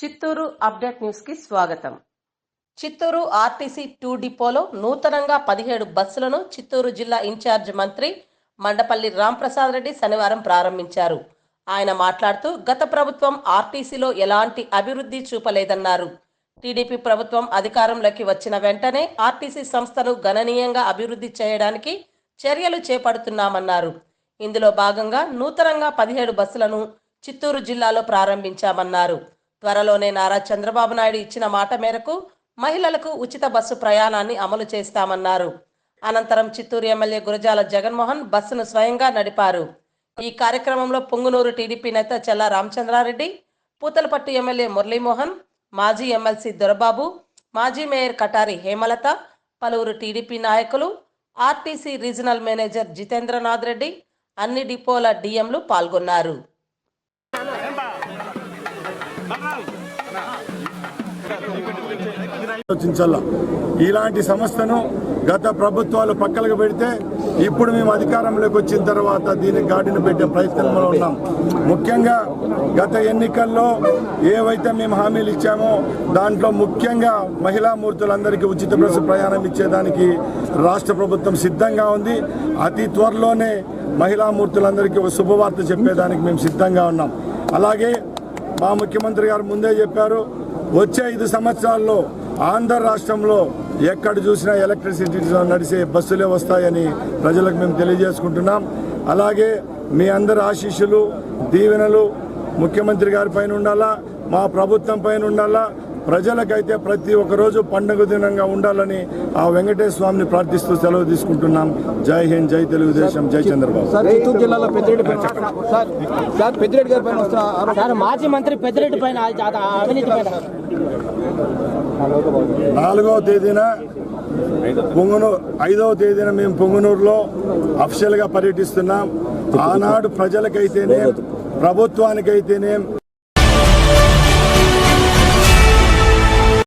Chittoor update న్యూస్కి స్వాగతం. Chittoor RTC two డిపోలో నూతనంగా పదిహేడు బస్సులను చిత్తూరు జిల్లా ఇన్ఛార్జ్ మంత్రి మండపల్లి రాంప్రసాద్ రెడ్డి శనివారం ప్రారంభించారు. ఆయన మాట్లాడుతూ గత ప్రభుత్వం ఆర్టీసీలో ఎలాంటి అభివృద్ధి చూపలేదన్నారు. టీడీపీ ప్రభుత్వం అధికారంలోకి వచ్చిన వెంటనే ఆర్టీసీ సంస్థను గణనీయంగా అభివృద్ధి చేయడానికి చర్యలు చేపడుతున్నామన్నారు. ఇందులో భాగంగా నూతనంగా పదిహేడు బస్సులను చిత్తూరు జిల్లాలో ప్రారంభించామన్నారు. త్వరలోనే నారా చంద్రబాబు నాయుడు ఇచ్చిన మాట మేరకు మహిళలకు ఉచిత బస్సు ప్రయాణాన్ని అమలు చేస్తామన్నారు. అనంతరం చిత్తూరు ఎమ్మెల్యే గురజాల జగన్మోహన్ బస్సును స్వయంగా నడిపారు. ఈ కార్యక్రమంలో పొంగునూరు టీడీపీ నేత చెల్ల రామచంద్రారెడ్డి పూతలపట్టు ఎమ్మెల్యే మురళీమోహన్ మాజీ ఎమ్మెల్సీ దొరబాబు మాజీ మేయర్ కటారి హేమలత పలువురు టీడీపీ నాయకులు RTC regional manager Jitendranath Reddy అన్ని డిపోల డిఎంలు పాల్గొన్నారు. ఆలోచించాల ఇలాంటి సంస్థను గత ప్రభుత్వాలు పక్కలకు పెడితే ఇప్పుడు మేము అధికారంలోకి వచ్చిన తర్వాత దీన్ని గాడిని పెట్టే ప్రయత్నంలో ఉన్నాం. ముఖ్యంగా గత ఎన్నికల్లో ఏవైతే మేము హామీలు ఇచ్చామో దాంట్లో ముఖ్యంగా మహిళా మూర్తులందరికీ ఉచిత బస్సు ప్రయాణం ఇచ్చేదానికి రాష్ట్ర ప్రభుత్వం సిద్ధంగా ఉంది. అతి త్వరలోనే మహిళా మూర్తులందరికీ ఒక శుభవార్త చెప్పేదానికి మేము సిద్ధంగా ఉన్నాం. అలాగే మా ముఖ్యమంత్రి గారు ముందే చెప్పారు వచ్చే ఐదు సంవత్సరాల్లో ఆంధ్ర రాష్ట్రంలో ఎక్కడ చూసినా ఎలక్ట్రిసిటీతో నడిచే బస్సులే వస్తాయని ప్రజలకు మేము తెలియజేసుకుంటున్నాం. అలాగే మీ అందరి ఆశీస్సులు దీవెనలు ముఖ్యమంత్రి గారి పైన ఉండాలా మా ప్రభుత్వం పైన ఉండాలా ప్రజలకైతే ప్రతి ఒక్క రోజు పండుగ దినంగా ఉండాలని ఆ వెంకటేశ్వర స్వామిని ప్రార్థిస్తూ సెలవు తీసుకుంటున్నాం. జై హింద్ జై తెలుగుదేశం జై చంద్రబాబు. చిత్తూరు జిల్లాలో పెద్దిరెడ్డి గారి పైన మాజీ మంత్రి పెద్దిరెడ్డి పైన నాలుగవ తేదీన పొంగనూరు ఐదవ తేదీన మేము పొంగనూరులో అఫిషియల్గా పర్యటిస్తున్నాం. ఆనాడు ప్రజలకైతేనే ప్రభుత్వానికైతేనే